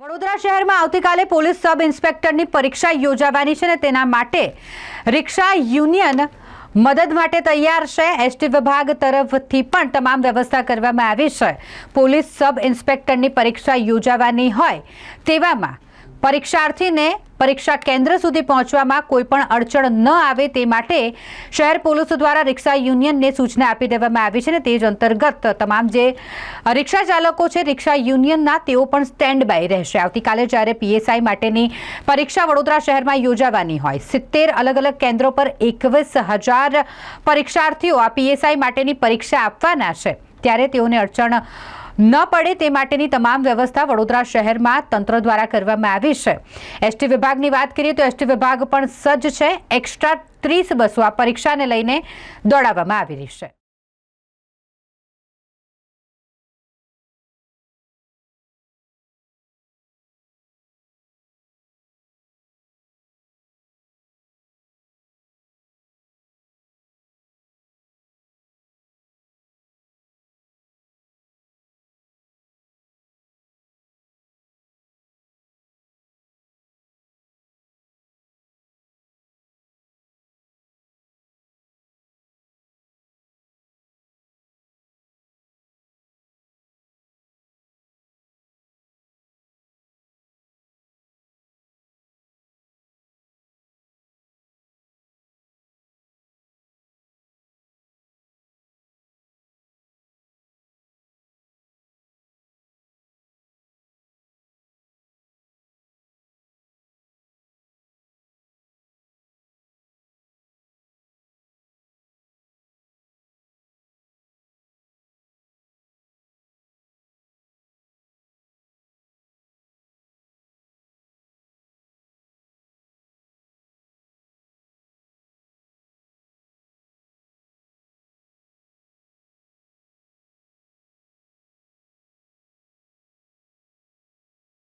વડોદરા શહેરમાં આવતીકાલે police sub ઇન્સ્પેક્ટરની પરીક્ષા યોજાવાની છે ને તેના માટે રિક્ષા યુનિયન મદદ માટે તૈયાર છે. એસટી વિભાગ તરફથી પણ તમામ વ્યવસ્થા કરવામાં આવી છે. પોલીસ સબ ઇન્સ્પેક્ટરની પરીક્ષા યોજાવાની હોય તેવામાં પરીક્ષાર્થીને પરીક્ષા કેન્દ્ર સુધી પહોંચવામાં કોઈ પણ અડચણ ન આવે તે માટે શહેર પોલીસ દ્વારા રિક્ષા યુનિયનને સૂચના આપી દેવામાં આવી છે ને તે જ અંતર્ગત તમામ જે રિક્ષા ચાલકો છે રિક્ષા યુનિયનના તેઓ પણ સ્ટેન્ડ બાય રહેશે. આવતીકાલે જ્યારે પીએસઆઈ માટેની પરીક્ષા વડોદરા શહેરમાં યોજાવાની હોય, સિત્તેર અલગ અલગ કેન્દ્રો પર એકવીસ હજાર પરીક્ષાર્થીઓ આ પીએસઆઈ માટેની પરીક્ષા આપવાના છે. ત્યારે તેઓને અડચણ ન પડે તે માટેની તમામ વ્યવસ્થા વડોદરા શહેરમાં તંત્ર દ્વારા કરવામાં આવી છે. એસટી વિભાગની વાત કરીએ તો એસટી વિભાગ પણ સજ્જ છે. એક્સ્ટ્રા ત્રીસ બસો આ પરીક્ષાને લઈને દોડાવવામાં આવી રહી છે.